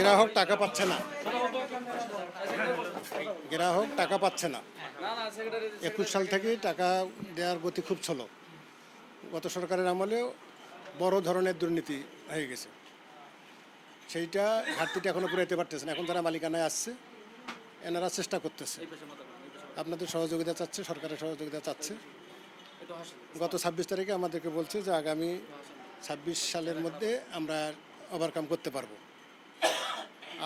গ্রাহক টাকা পাচ্ছে না। গ্রাহক টাকা পাচ্ছে না। একুশ সাল থেকেই টাকা দেওয়ার গতি খুব ছিল গত সরকারের আমলেও বড় ধরনের দুর্নীতি হয়ে গেছে। সেইটা ঘাটতিটা এখনও পুরাইতে পারতেছে না। এখন তারা মালিকানায় আসছে। এনারা চেষ্টা করতেছে। আপনাদের সহযোগিতা চাচ্ছে, সরকারের সহযোগিতা চাচ্ছে। গত ছাব্বিশ তারিখে আমাদেরকে বলছে যে আগামী ছাব্বিশ সালের মধ্যে আমরা ওভারকাম করতে পারব।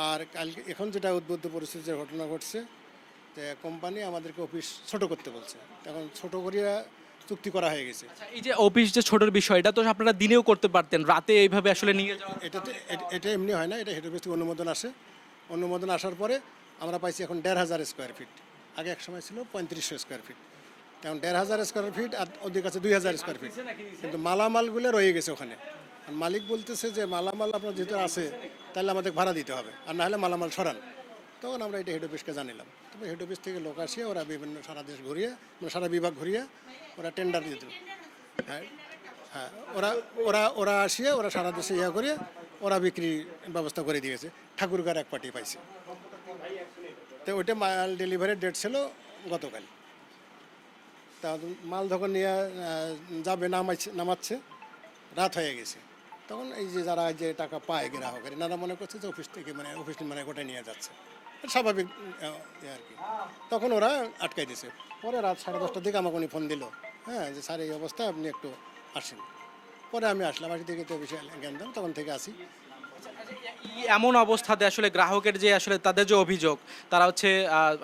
আর কালকে এখন যেটা উদ্বুদ্ধ পরিস্থিতি যে ঘটনা ঘটছে যে কোম্পানি আমাদেরকে অফিস ছোট করতে বলছে। এখন ছোট করিয়া চুক্তি করা হয়ে গেছে। এই যে অফিস যে ছোটোর বিষয় এটা তো আপনারা দিনেও করতে পারতেন রাতে এইভাবে আসলে নিয়ে যাওয়া এটাতে এটা এমনি হয় না এটা হেড অফিস থেকে অনুমোদন আসে। অনুমোদন আসার পরে আমরা পাইছি এখন দেড় হাজার স্কোয়ার ফিট আগে এক সময় ছিল পঁয়ত্রিশশো স্কোয়ার ফিট এখন দেড় হাজার স্কোয়ার ফিট আর ওদের কাছে দুই হাজার স্কোয়ার ফিট কিন্তু মালামালগুলো রয়ে গেছে ওখানে। আর মালিক বলতেছে যে মালামাল আপনার যেহেতু আছে তাহলে আমাদের ভাড়া দিতে হবে, আর না হলে মালামাল সরান। তখন আমরা এটা হেড অফিসকে জানিলাম তবে হেড অফিস থেকে লোক আসিয়ে ওরা বিভিন্ন সারা দেশ ঘুরিয়ে মানে সারা বিভাগ ঘুরিয়ে ওরা টেন্ডার দিল। হ্যাঁ হ্যাঁ ওরা ওরা ওরা আসিয়ে ওরা সারা দেশে ইয়া করে ওরা বিক্রি ব্যবস্থা করে দিয়েছে। ঠাকুরগার এক পার্টি পাইছে। তো ওইটা মাল ডেলিভারির ডেট ছিল গতকাল। তা মাল যখন নিয়ে যাবে, নামাইছে, নামাচ্ছে, রাত হয়ে গেছে। তখন এই যে যারা যে টাকা পায় গ্রাহকের এনারা মনে করছে যে অফিস থেকে মানে অফিস মানে গোটা নিয়ে যাচ্ছে। স্বাভাবিক আর কি। তখন ওরা আটকাই দিছে। পরে রাত সাড়ে দশটার দিকে আমাকে উনি ফোন দিল হ্যাঁ যে স্যার এই অবস্থা আপনি একটু আসেন। পরে আমি আসলাম আসি থেকে তো বিষয় জ্ঞান দিলাম তখন থেকে আসি। এমন অবস্থাতে আসলে গ্রাহকের যে আসলে তাদের যে অভিযোগ তারা হচ্ছে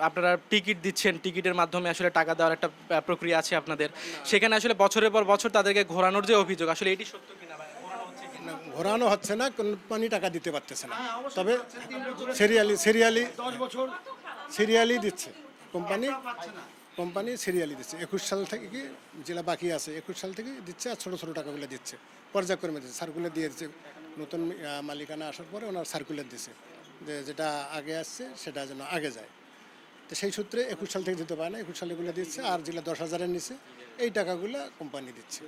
আপনারা টিকিট দিচ্ছেন টিকিটের মাধ্যমে আসলে টাকা দেওয়ার একটা প্রক্রিয়া আছে আপনাদের। সেখানে আসলে বছরের পর বছর তাদেরকে ঘোরানোর যে অভিযোগ আসলে এটি সত্য কিনা বা ঘোরানো হচ্ছে কিনা? না, ঘোরানো হচ্ছে না কোম্পানি টাকা দিতে পারতেছে না। তবে সিরিয়ালি সিরিয়ালি সিরিয়ালি দিচ্ছে। কোম্পানি কোম্পানি সিরিয়ালি দিচ্ছে। একুশ সাল থেকে কি যেটা বাকি আছে একুশ সাল থেকে দিচ্ছে আর ছোটো ছোটো টাকাগুলো দিচ্ছে। পর্যায়ক্রমে দিচ্ছে সার্কুলার দিয়ে দিচ্ছে। নতুন মালিকানা আসার পরে ওনার সার্কুলার দিচ্ছে। যে যেটা আগে আসছে সেটা যেন আগে যায়। তো সেই সূত্রে একুশ সাল থেকে দিতে পারে না একুশ সালেগুলো দিচ্ছে আর যেগুলো দশ হাজারের নিচে এই টাকাগুলো কোম্পানি দিচ্ছে।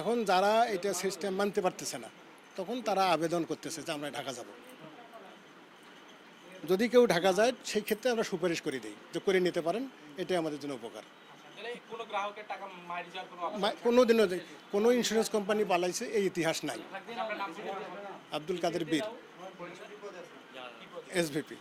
এখন যারা এটা সিস্টেম মানতে পারতেছে না তখন তারা আবেদন করতেছে যে আমরা ঢাকা যাব। যদি কেউ ঢাকা যায় সেই ক্ষেত্রে আমরা সুপারিশ করে দিই যে করে নিতে পারেন এটাই আমাদের জন্য উপকার। কোনো যাওয়ার কোনো দিনও যে- কোনো ইন্স্যুরেন্স কোম্পানি পালাইছে এই ইতিহাস নাই। আব্দুল কাদের বীর। এসভিপি